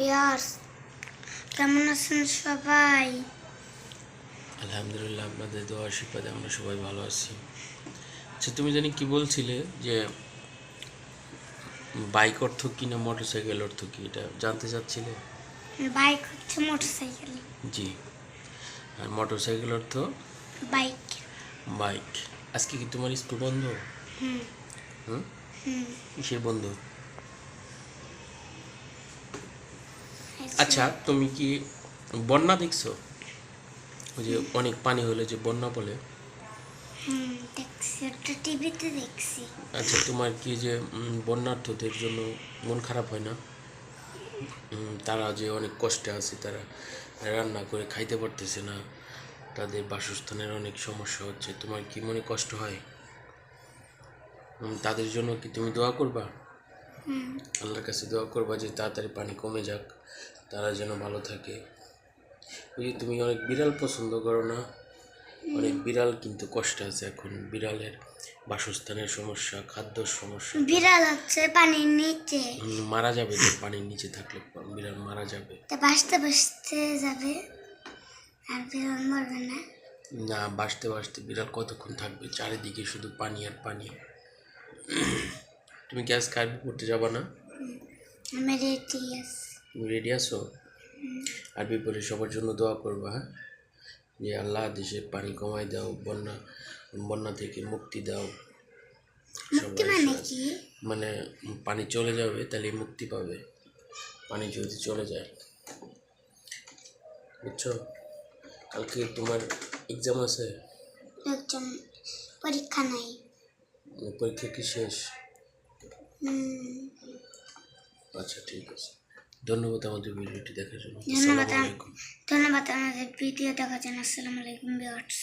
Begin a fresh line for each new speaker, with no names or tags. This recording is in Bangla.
বিয়ার্স কেমন আছেন সবাই?
আলহামদুলিল্লাহ আপনাদের দোয়া আশীর্বাদে আমরা সবাই ভালো আছি। আচ্ছা তুমি জানি কি বলছিলে যে বাইক অর্থ কি না মোটর সাইকেল অর্থ কি? এটা জানতে চাচ্ছিলে?
বাইক হচ্ছে মোটরসাইকেল
জি। আর মোটর সাইকেল অর্থ?
বাইক।
বাইক। আজকে কি তোমার স্কুল বন্ধ?
হুম।
হুম?
হুম।
কিসের বন্ধ? আচ্ছা তুমি কি বন্যা দেখছ? ওই যে অনেক পানি হলে যে বন্যা বলে।
টিভিতে দেখছি।
আচ্ছা তোমার কি যে বন্যার্থদের জন্য মন খারাপ হয় না? তারা যে অনেক কষ্টে আছে তারা রান্না করে খাইতে পারতেছে না। তাদের বাসস্থানের অনেক সমস্যা হচ্ছে। তোমার কি মনে কষ্ট হয়? তাদের জন্য কি তুমি দোয়া করবা? আল্লাহর কাছে দোয়া করবা যে তাড়াতাড়ি পানি কমে যাক। তারা যেন ভালো থাকে। যে তুমি অনেক বিড়াল পছন্দ করো না? অনেক বিড়াল কিন্তু কষ্ট আছে এখন। বিড়ালের বাসস্থানের সমস্যা খাদ্যর সমস্যা।
বিড়াল হচ্ছে পানির নিচে।
মারা যাবে তো পানির নিচে থাকলে বিড়াল মারা যাবে।
তা বাসতে বাসতে যাবে। আর বিড়াল মরবে না।
না বাসতে বাসতে বিড়াল কতক্ষণ থাকবে? চারিদিকে শুধু পানি আর পানি। তুমি গ্যাস কার্বি করতে যাবা না?
আমি রেডি আছি।
তুমি রেডি আছো? আর বিপরীত সবার জন্য দোয়া করবা হ্যাঁ? যে আল্লাহ দেশে পানি কমাই দাও বন্যা বন্যা থেকে মুক্তি দাও। সবাই
মানে
মানে পানি চলে যাবে তাহলে মুক্তি পাবে। পানি যদি চলে যায়। বুঝছ? কালকে তোমার এক্সাম আছে?
পরীক্ষা নাই।
পরীক্ষা কি শেষ? আচ্ছা ঠিক আছে। ধন্যবাদ আমাদের ভিডিওটি দেখার জন্য।
ধন্যবাদ ধন্যবাদ আমাদের ভিডিও দেখার জন্য। আসসালামু আলাইকুম ভিউয়ার্স।